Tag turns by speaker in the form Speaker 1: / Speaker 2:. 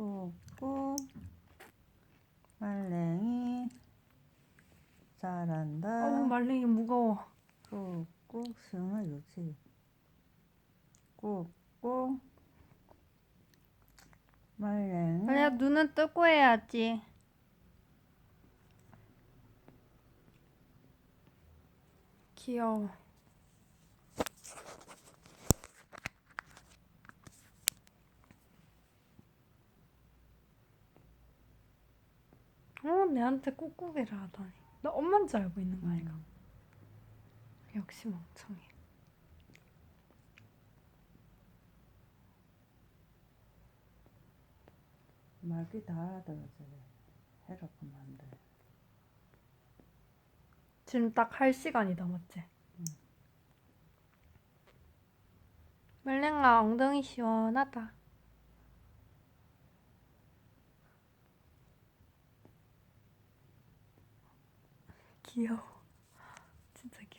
Speaker 1: 꾹꾹 말랭이. 잘한다.
Speaker 2: 어우 말랭이 무거워.
Speaker 1: 꾹꾹 수영아 요지. 꾹꾹 말랭이.
Speaker 2: 아니야 눈은 뜨고 해야지. 귀여워. 어, 내한테 꾹꾹이라 하다니. 나 엄마인 줄 알고 있는 거 아이가?
Speaker 1: 음.
Speaker 2: 역시 멍청해.
Speaker 1: 말귀 다 알아들어서 해라 그만 안돼
Speaker 2: 지금 딱 할 시간이다, 맞지?
Speaker 1: 응.
Speaker 2: 말랭아, 엉덩이 시원하다. 귀여워. 진짜 귀여워.